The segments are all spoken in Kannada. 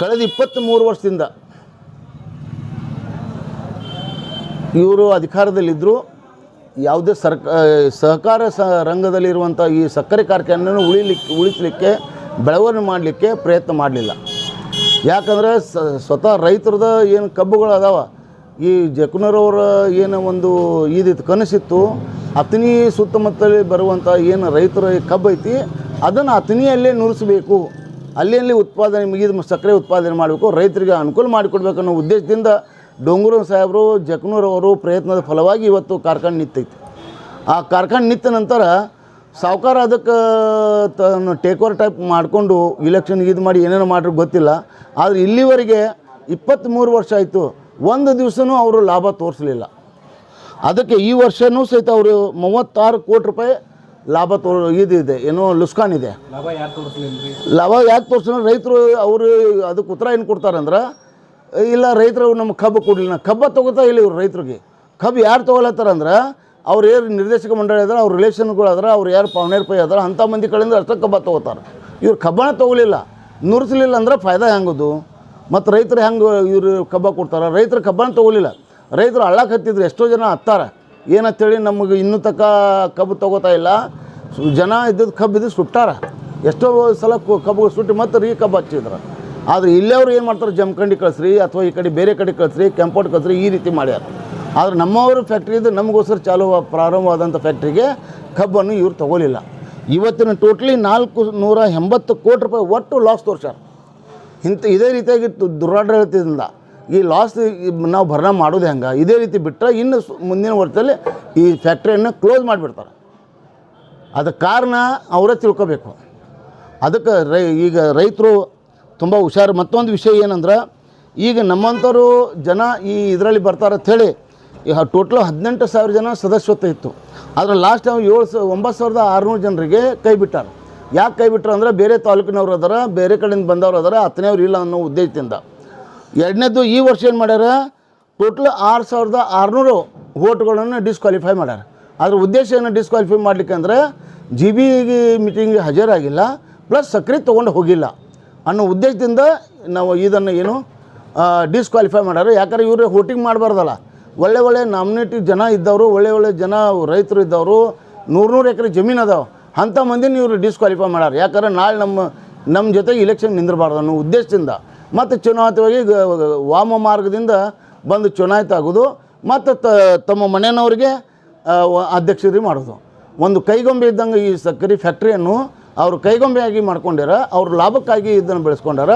ಕಳೆದ ಇಪ್ಪತ್ತ್ಮೂರು ವರ್ಷದಿಂದ ಇವರು ಅಧಿಕಾರದಲ್ಲಿದ್ದರು ಯಾವುದೇ ಸರ್ಕ ಸಹಕಾರ ಸ, ರಂಗದಲ್ಲಿರುವಂಥ ಈ ಸಕ್ಕರೆ ಕಾರ್ಖಾನೆಯನ್ನು ಉಳಿಲಿಕ್ಕೆ ಉಳಿಸಲಿಕ್ಕೆ, ಬೆಳವಣಿಗೆ ಮಾಡಲಿಕ್ಕೆ ಪ್ರಯತ್ನ ಮಾಡಲಿಲ್ಲ. ಯಾಕಂದರೆ ಸ್ವತಃ ರೈತರದ ಏನು ಕಬ್ಬುಗಳು ಅದಾವ, ಈ ಜಕುನರವರ ಏನು ಒಂದು ಇದಿತ್ತು ಕನಸಿತ್ತು, ಅತನಿ ಸುತ್ತಮುತ್ತಲೇ ಬರುವಂಥ ಏನು ರೈತರ ಕಬ್ಬು ಐತಿ ಅದನ್ನು ಅತನಿಯಲ್ಲೇ ನುರಿಸಬೇಕು. ಅಲ್ಲಿ ಉತ್ಪಾದನೆ ಮುಗಿದ ಸಕ್ಕರೆ ಉತ್ಪಾದನೆ ಮಾಡಬೇಕು, ರೈತರಿಗೆ ಅನುಕೂಲ ಮಾಡಿಕೊಡ್ಬೇಕು ಅನ್ನೋ ಉದ್ದೇಶದಿಂದ ಡೊಂಗೂರು ಸಾಹೇಬರು ಜಕ್ನೂರವರು ಪ್ರಯತ್ನದ ಫಲವಾಗಿ ಇವತ್ತು ಕಾರ್ಖಾನೆ ನಿಂತೈತಿ. ಆ ಕಾರ್ಖಾನೆ ನಿಂತ ನಂತರ ಸಾವುಕಾರ ಅದಕ್ಕೆ ತನ್ನ ಟೇಕ್ ಓವರ್ ಟೈಪ್ ಮಾಡಿಕೊಂಡು ಇಲೆಕ್ಷನ್ ಇದು ಮಾಡಿ ಏನೇನೋ ಮಾಡ್ರಿ ಗೊತ್ತಿಲ್ಲ. ಆದರೆ ಇಲ್ಲಿವರೆಗೆ ಇಪ್ಪತ್ತ್ಮೂರು ವರ್ಷ ಆಯಿತು, ಒಂದು ದಿವಸನೂ ಅವರು ಲಾಭ ತೋರಿಸಲಿಲ್ಲ. ಅದಕ್ಕೆ ಈ ವರ್ಷವೂ ಸಹಿತ ಅವರು ಮೂವತ್ತಾರು ಕೋಟಿ ರೂಪಾಯಿ ಲಾಭ ತೋ ಇದಿದೆ ಏನೋ ಲುಸ್ಕಾನ್ ಇದೆ. ಲಾಭ ಯಾರು ಯಾಕೆ ತೋರಿಸಿದ್ರೆ ರೈತರು ಅವರು ಅದಕ್ಕೆ ಉತ್ತರ ಏನು ಕೊಡ್ತಾರಂದ್ರೆ ಇಲ್ಲ ರೈತರು ನಮ್ಮ ಕಬ್ಬು ಕೊಡಲಿಲ್ಲ ಕಬ್ಬ ತೊಗೋತಾ ಇಲ್ಲ ಇವ್ರು ರೈತರಿಗೆ. ಕಬ್ಬು ಯಾರು ತೊಗೊಲತ್ತಾರಂದ್ರೆ ಅವ್ರು ಏನು ನಿರ್ದೇಶಕ ಮಂಡಳಿ ಆದ್ರೆ ಅವ್ರ ರಿಲೇಷನ್ಗಳು ಅದಾರ ಅವ್ರು ಯಾರು ಪಾವನೇರ್ ಪೈ ಆದ್ರೆ ಅಂಥ ಮಂದಿ ಕಡೆಯಿಂದ ಅಷ್ಟೇ ಕಬ್ಬ ತೊಗೋತಾರೆ. ಇವ್ರು ಕಬ್ಬನ ತೊಗೊಲಿಲ್ಲ ನುರಿಸಲಿಲ್ಲ ಅಂದ್ರೆ ಫಾಯ್ದಾ ಹೆಂಗದು? ಮತ್ತು ರೈತರು ಹೆಂಗೆ ಇವರು ಕಬ್ಬ ಕೊಡ್ತಾರೆ? ರೈತರು ಕಬ್ಬನ ತೊಗೊಲಿಲ್ಲ ರೈತರು ಹಳ್ಳಕ್ಕೆ ಹತ್ತಿದ್ರು ಎಷ್ಟೋ ಜನ ಹತ್ತಾರ. ಏನಂತೇಳಿ ನಮಗೆ ಇನ್ನೂ ತಕ್ಕ ಕಬ್ಬು ತೊಗೋತಾ ಇಲ್ಲ. ಜನ ಇದ್ದದ್ದು ಕಬ್ಬು ಇದ್ದು ಸುಟ್ಟಾರ. ಎಷ್ಟೋ ಸಲ ಕಬ್ಬು ಸುಟ್ಟು ಮತ್ತೆ ರೀ ಕಬ್ಬು ಹಚ್ಚಿದ್ರು ಆದರೆ ಇಲ್ಲೇವ್ರು ಏನು ಮಾಡ್ತಾರೆ? ಜಮಖಂಡಿ ಕಳಿಸ್ರಿ ಅಥವಾ ಈ ಕಡೆ ಬೇರೆ ಕಡೆ ಕಳಿಸ್ರಿ, ಕೆಂಪೋಟ್ ಕಳಿಸ್ರಿ, ಈ ರೀತಿ ಮಾಡ್ಯಾರ. ಆದರೆ ನಮ್ಮವ್ರ ಫ್ಯಾಕ್ಟ್ರಿದು ನಮಗೋಸ್ಕರ ಚಾಲು ಪ್ರಾರಂಭವಾದಂಥ ಫ್ಯಾಕ್ಟ್ರಿಗೆ ಕಬ್ಬನ್ನು ಇವರು ತೊಗೊಲಿಲ್ಲ. ಇವತ್ತಿನ ಟೋಟ್ಲಿ ನಾಲ್ಕು ನೂರ ಎಂಬತ್ತು ಕೋಟಿ ರೂಪಾಯಿ ಒಟ್ಟು ಲಾಸ್ ತೋರ್ಸ್ಯಾರ. ಇಂಥ ಇದೇ ರೀತಿಯಾಗಿ ದುರಾಡಳಿತದಿಂದ ಈ ಲಾಸ್ ನಾವು ಭರಣ ಮಾಡೋದು ಹೆಂಗೆ? ಇದೇ ರೀತಿ ಬಿಟ್ಟರೆ ಇನ್ನು ಮುಂದಿನ ವರ್ಷದಲ್ಲಿ ಈ ಫ್ಯಾಕ್ಟ್ರಿಯನ್ನು ಕ್ಲೋಸ್ ಮಾಡಿಬಿಡ್ತಾರೆ. ಅದಕ್ಕೆ ಕಾರಣ ಅವರೇ ತಿಳ್ಕೊಬೇಕು. ಅದಕ್ಕೆ ರೈ, ಈಗ ರೈತರು ತುಂಬ ಹುಷಾರು. ಮತ್ತೊಂದು ವಿಷಯ ಏನಂದ್ರೆ, ಈಗ ನಮ್ಮಂಥವ್ರು ಜನ ಈ ಇದರಲ್ಲಿ ಬರ್ತಾರೆ ಅಂಥೇಳಿ ಈಗ ಟೋಟಲ್ ಹದಿನೆಂಟು ಸಾವಿರ ಜನ ಸದಸ್ಯತ್ವ ಇತ್ತು. ಆದರೆ ಲಾಸ್ಟ್ ಟೈಮ್ ಏಳು ಸ ಒಂಬತ್ತು ಸಾವಿರದ ಆರುನೂರು ಜನರಿಗೆ ಕೈ ಬಿಟ್ಟಾರೆ. ಯಾಕೆ ಕೈ ಬಿಟ್ಟರು ಅಂದರೆ ಬೇರೆ ತಾಲೂಕಿನವ್ರು ಅದಾರ, ಬೇರೆ ಕಡೆಯಿಂದ ಬಂದವ್ರು ಅದಾರ ಹತ್ತನೇವ್ರು ಇಲ್ಲ ಅನ್ನೋ ಉದ್ದೇಶದಿಂದ. ಎರಡನೇದು ಈ ವರ್ಷ ಏನು ಮಾಡ್ಯಾರ? ಟೋಟಲ್ ಆರು ಸಾವಿರದ ಆರುನೂರು ವೋಟ್ಗಳನ್ನು ಡಿಸ್ಕ್ವಾಲಿಫೈ ಮಾಡ್ಯಾರ. ಅದ್ರ ಉದ್ದೇಶ ಏನು ಡಿಸ್ಕ್ವಾಲಿಫೈ ಮಾಡಲಿಕ್ಕೆ ಅಂದರೆ ಜಿ ಬಿ ಮೀಟಿಂಗ್ಗೆ ಹಾಜರಾಗಿಲ್ಲ ಪ್ಲಸ್ ಸಕ್ರೆ ತೊಗೊಂಡು ಹೋಗಿಲ್ಲ ಅನ್ನೋ ಉದ್ದೇಶದಿಂದ ನಾವು ಇದನ್ನು ಏನು ಡಿಸ್ಕ್ವಾಲಿಫೈ ಮಾಡ್ಯಾರ. ಯಾಕಂದ್ರೆ ಇವರು ವೋಟಿಂಗ್ ಮಾಡಬಾರ್ದಲ್ಲ. ಒಳ್ಳೆ ಒಳ್ಳೆ ನಾಮಿನೇಟಿ ಜನ ಇದ್ದವರು, ಒಳ್ಳೆ ಒಳ್ಳೆ ಜನ ರೈತರು ಇದ್ದವರು ನೂರು ನೂರು ಎಕರೆ ಜಮೀನು ಅದಾವೆ. ಅಂಥ ಮಂದಿನ ಇವರು ಡಿಸ್ಕ್ವಾಲಿಫೈ ಮಾಡ್ಯಾರ. ಯಾಕಂದ್ರೆ ನಾಳೆ ನಮ್ಮ ನಮ್ಮ ಜೊತೆ ಇಲೆಕ್ಷನ್ ನಿಂದಿರಬಾರ್ದು ಅನ್ನೋ ಉದ್ದೇಶದಿಂದ. ಮತ್ತು ಚುನಾಯಿತವಾಗಿ ವಾಮ ಮಾರ್ಗದಿಂದ ಬಂದು ಚುನಾಯಿತ ಆಗೋದು, ಮತ್ತು ತಮ್ಮ ಮನೆಯವ್ರಿಗೆ ಅಧ್ಯಕ್ಷರಿ ಮಾಡೋದು. ಒಂದು ಕೈಗೊಂಬೆ ಇದ್ದಂಗೆ ಈ ಸಕ್ಕರೆ ಫ್ಯಾಕ್ಟ್ರಿಯನ್ನು ಅವರು ಕೈಗೊಂಬೆಯಾಗಿ ಮಾಡ್ಕೊಂಡ್ಯಾರ ಅವ್ರ ಲಾಭಕ್ಕಾಗಿ ಇದನ್ನು ಬೆಳೆಸ್ಕೊಂಡಾರ,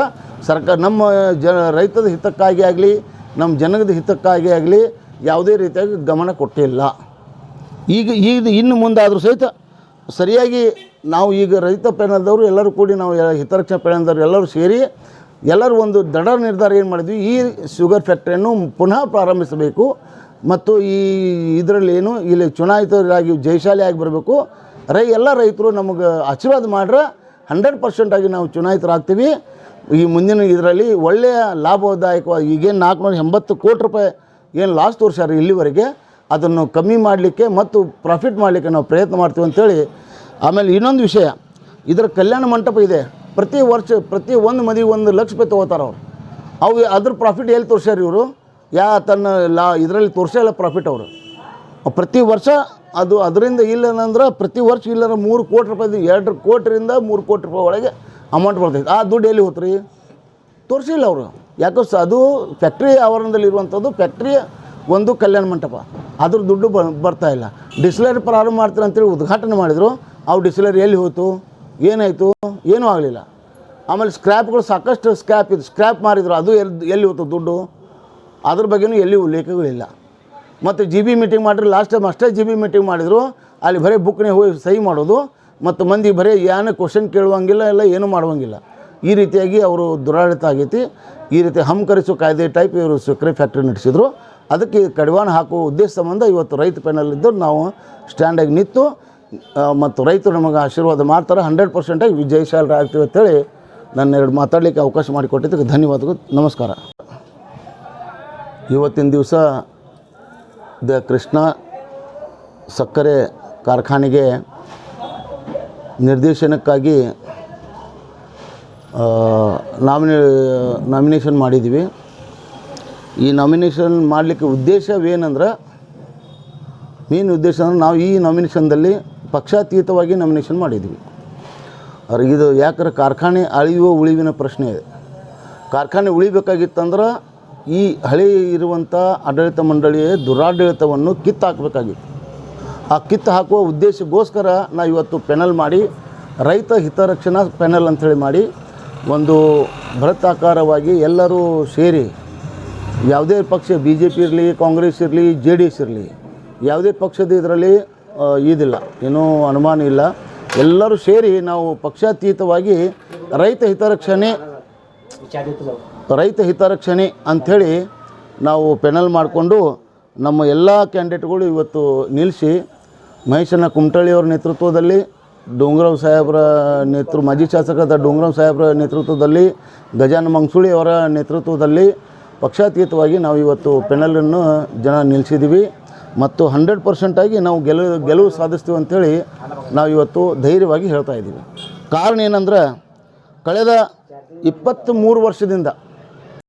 ಸರ್ಕಾರ ನಮ್ಮ ಜ, ರೈತದ ಹಿತಕ್ಕಾಗಿ ಆಗಲಿ, ನಮ್ಮ ಜನಗದ ಹಿತಕ್ಕಾಗಿ ಆಗಲಿ ಯಾವುದೇ ರೀತಿಯಾಗಿ ಗಮನ ಕೊಟ್ಟಿಲ್ಲ. ಈಗ ಈಗ ಇನ್ನು ಮುಂದಾದರೂ ಸಹಿತ ಸರಿಯಾಗಿ ನಾವು ಈಗ ರೈತ ಪ್ಯಾನಲ್ದವರು ಎಲ್ಲರೂ ಕೂಡಿ ನಾವು ಹಿತರಕ್ಷಣಾ ಪ್ಯಾನಲ್ದವ್ರು ಎಲ್ಲರೂ ಸೇರಿ ಎಲ್ಲರೂ ಒಂದು ದೃಢ ನಿರ್ಧಾರ ಏನು ಮಾಡಿದ್ವಿ? ಈ ಶುಗರ್ ಫ್ಯಾಕ್ಟ್ರಿಯನ್ನು ಪುನಃ ಪ್ರಾರಂಭಿಸಬೇಕು ಮತ್ತು ಈ ಇದರಲ್ಲಿ ಏನು, ಇಲ್ಲಿ ಚುನಾಯಿತರಾಗಿ ಜಯಶಾಲಿಯಾಗಿ ಬರಬೇಕು. ರೈ, ಎಲ್ಲ ರೈತರು ನಮಗೆ ಆಶೀರ್ವಾದ ಮಾಡ್ರೆ ಹಂಡ್ರೆಡ್ ಪರ್ಸೆಂಟಾಗಿ ನಾವು ಚುನಾಯಿತರಾಗ್ತೀವಿ. ಈ ಮುಂದಿನ ಇದರಲ್ಲಿ ಒಳ್ಳೆಯ ಲಾಭದಾಯಕವಾಗಿ ಈಗೇನು ನಾಲ್ಕುನೂರ ಎಂಬತ್ತು ಕೋಟಿ ರೂಪಾಯಿ ಏನು ಲಾಸ್ ತೋರಿಸ್ಯಾರ ಇಲ್ಲಿವರೆಗೆ, ಅದನ್ನು ಕಮ್ಮಿ ಮಾಡಲಿಕ್ಕೆ ಮತ್ತು ಪ್ರಾಫಿಟ್ ಮಾಡಲಿಕ್ಕೆ ನಾವು ಪ್ರಯತ್ನ ಮಾಡ್ತೀವಿ ಅಂತೇಳಿ. ಆಮೇಲೆ ಇನ್ನೊಂದು ವಿಷಯ, ಇದರ ಕಲ್ಯಾಣ ಮಂಟಪ ಇದೆ. ಪ್ರತಿ ವರ್ಷ, ಪ್ರತಿ ಒಂದು ಮದುವೆ ಒಂದು ಲಕ್ಷ ರೂಪಾಯಿ ತೊಗೋತಾರೆ ಅವ್ರು. ಅವು ಅದ್ರ ಪ್ರಾಫಿಟ್ ಎಲ್ಲಿ ತೋರಿಸ್ಯಾರ ಇವರು? ಯಾ ತನ್ನ ಲಾ, ಇದರಲ್ಲಿ ತೋರಿಸಲ್ಲ ಪ್ರಾಫಿಟ್ ಅವರು. ಪ್ರತಿ ವರ್ಷ ಅದು ಅದರಿಂದ ಇಲ್ಲನಂದ್ರೆ ಪ್ರತಿ ವರ್ಷ ಇಲ್ಲಂದ್ರೆ ಮೂರು ಕೋಟಿ ರೂಪಾಯಿ ಎರಡು ಕೋಟಿರಿಂದ ಮೂರು ಕೋಟಿ ರೂಪಾಯಿ ಒಳಗೆ ಅಮೌಂಟ್ ಬರ್ತೈತೆ. ಆ ದುಡ್ಡು ಎಲ್ಲಿ ಹೋತ್ರಿ? ತೋರಿಸಿಲ್ಲ ಅವರು. ಯಾಕೋ ಅದು ಫ್ಯಾಕ್ಟ್ರಿ ಆವರಣದಲ್ಲಿರುವಂಥದ್ದು ಫ್ಯಾಕ್ಟ್ರಿಯ ಒಂದು ಕಲ್ಯಾಣ ಮಂಟಪ. ಅದ್ರ ದುಡ್ಡು ಬರ್ತಾ ಇಲ್ಲ. ಡಿಸ್ಲರಿ ಪ್ರಾರಂಭ ಮಾಡ್ತಾರೆ ಅಂತೇಳಿ ಉದ್ಘಾಟನೆ ಮಾಡಿದರು. ಅವು ಡಿಸ್ಲರಿ ಎಲ್ಲಿ ಹೋಯ್ತು? ಏನಾಯಿತು? ಏನೂ ಆಗಲಿಲ್ಲ. ಆಮೇಲೆ ಸ್ಕ್ರ್ಯಾಪ್ಗಳು ಸಾಕಷ್ಟು ಸ್ಕ್ರ್ಯಾಪ್ ಇದು ಸ್ಕ್ರ್ಯಾಪ್ ಮಾರಿದ್ರು. ಅದು ಎಲ್ಲಿ ಎಲ್ಲಿ ಹೋಯ್ತು ದುಡ್ಡು? ಅದ್ರ ಬಗ್ಗೆನೂ ಎಲ್ಲಿ ಉಲ್ಲೇಖಗಳಿಲ್ಲ. ಮತ್ತು ಜಿ ಬಿ ಮೀಟಿಂಗ್ ಮಾಡಿರಿ ಲಾಸ್ಟ್ ಟೈಮ್ ಅಷ್ಟೇ ಜಿ ಬಿ ಮೀಟಿಂಗ್ ಮಾಡಿದರು. ಅಲ್ಲಿ ಬರೀ ಬುಕ್ನೇ ಹೋಗಿ ಸಹಿ ಮಾಡೋದು. ಮತ್ತು ಮಂದಿ ಬರೀ ಏನು ಕ್ವಶನ್ ಕೇಳುವಂಗಿಲ್ಲ ಎಲ್ಲ ಏನೂ ಮಾಡುವಂಗಿಲ್ಲ. ಈ ರೀತಿಯಾಗಿ ಅವರು ದುರಾಡಳಿತ ಆಗೈತಿ. ಈ ರೀತಿ ಹಮ್ಕರಿಸೋ ಕಾಯ್ದೆ ಟೈಪ್ ಇವರು ಸಕ್ಕರೆ ಫ್ಯಾಕ್ಟ್ರಿ ನಡೆಸಿದ್ರು. ಅದಕ್ಕೆ ಕಡಿವಾಣ ಹಾಕುವ ಉದ್ದೇಶ ಸಂಬಂಧ ಇವತ್ತು ರೈತ ಪೆನಲ್ಲಿದ್ದು ನಾವು ಸ್ಟ್ಯಾಂಡಾಗಿ ನಿಂತು ಮತ್ತು ರೈತರು ನಮಗೆ ಆಶೀರ್ವಾದ ಮಾಡ್ತಾರೆ. ಹಂಡ್ರೆಡ್ ಪರ್ಸೆಂಟಾಗಿ ವಿಜಯಶಾಲರ ಆಗ್ತೀವಿ ಅಂತೇಳಿ ನನ್ನ ಎರಡು ಮಾತಾಡಲಿಕ್ಕೆ ಅವಕಾಶ ಮಾಡಿಕೊಟ್ಟಿದ್ದಕ್ಕೆ ಧನ್ಯವಾದಗಳು. ನಮಸ್ಕಾರ. ಇವತ್ತಿನ ದಿವಸ ದ ಕೃಷ್ಣ ಸಕ್ಕರೆ ಕಾರ್ಖಾನೆಗೆ ನಿರ್ದೇಶನಕ್ಕಾಗಿ ನಾಮಿನೇ, ನಾಮಿನೇಷನ್ ಮಾಡಿದ್ದೀವಿ. ಈ ನಾಮಿನೇಷನ್ ಮಾಡಲಿಕ್ಕೆ ಉದ್ದೇಶವೇನಂದ್ರೆ, ಮೇನ್ ಉದ್ದೇಶ ಅಂದರೆ ನಾವು ಈ ನಾಮಿನೇಷನ್ದಲ್ಲಿ ಪಕ್ಷಾತೀತವಾಗಿ ನಾಮಿನೇಷನ್ ಮಾಡಿದ್ವಿ. ಅವ್ರಿಗೆ ಇದು ಯಾಕಂದ್ರೆ ಕಾರ್ಖಾನೆ ಅಳಿಯುವ ಉಳಿವಿನ ಪ್ರಶ್ನೆ ಇದೆ. ಕಾರ್ಖಾನೆ ಉಳಿಬೇಕಾಗಿತ್ತಂದ್ರೆ ಈ ಹಳೆ ಇರುವಂಥ ಆಡಳಿತ ಮಂಡಳಿಯ ದುರಾಡಳಿತವನ್ನು ಕಿತ್ತು ಹಾಕಬೇಕಾಗಿತ್ತು ಆ ಕಿತ್ತು ಹಾಕುವ ಉದ್ದೇಶಕ್ಕೋಸ್ಕರ ನಾವು ಇವತ್ತು ಪೆನಲ್ ಮಾಡಿ, ರೈತ ಹಿತರಕ್ಷಣಾ ಪೆನಲ್ ಅಂಥೇಳಿ ಮಾಡಿ, ಒಂದು ಬೃಹತ್ತಾಕಾರವಾಗಿ ಎಲ್ಲರೂ ಸೇರಿ, ಯಾವುದೇ ಪಕ್ಷ ಬಿ ಜೆ ಪಿ ಇರಲಿ, ಕಾಂಗ್ರೆಸ್ ಇರಲಿ, ಜೆ ಡಿ ಎಸ್ ಇರಲಿ, ಯಾವುದೇ ಪಕ್ಷದ ಇದರಲ್ಲಿ ಇದಿಲ್ಲ ಏನೂ ಅನುಮಾನ ಇಲ್ಲ. ಎಲ್ಲರೂ ಸೇರಿ ನಾವು ಪಕ್ಷಾತೀತವಾಗಿ ರೈತ ಹಿತರಕ್ಷಣೆ ರೈತ ಹಿತರಕ್ಷಣೆ ಅಂಥೇಳಿ ನಾವು ಪೆನಲ್ ಮಾಡಿಕೊಂಡು ನಮ್ಮ ಎಲ್ಲ ಕ್ಯಾಂಡಿಡೇಟ್ಗಳು ಇವತ್ತು ನಿಲ್ಲಿಸಿ ಮಹೇಶನ ಕುಮಟಳ್ಳಿಯವರ ನೇತೃತ್ವದಲ್ಲಿ, ಡೋಂಗ್ರಾವ್ ಸಾಹೇಬರ ನೇತೃ, ಮಾಜಿ ಶಾಸಕರಾದ ಡೋಂಗ್ರಾವ್ ಸಾಹೇಬರ ನೇತೃತ್ವದಲ್ಲಿ ಗಜಾನ ಮಂಗ್ಸುಳಿ ಅವರ ನೇತೃತ್ವದಲ್ಲಿ ಪಕ್ಷಾತೀತವಾಗಿ ನಾವು ಇವತ್ತು ಪೆನಲನ್ನು ಜನ ನಿಲ್ಲಿಸಿದ್ದೀವಿ. ಮತ್ತು ಹಂಡ್ರೆಡ್ ಪರ್ಸೆಂಟಾಗಿ ನಾವು ಗೆಲುವು ಗೆಲುವು ಸಾಧಿಸ್ತೀವಿ ಅಂಥೇಳಿ ನಾವು ಇವತ್ತು ಧೈರ್ಯವಾಗಿ ಹೇಳ್ತಾ ಇದ್ದೀವಿ. ಕಾರಣ ಏನಂದ್ರೆ, ಕಳೆದ ಇಪ್ಪತ್ತ್ಮೂರು ವರ್ಷದಿಂದ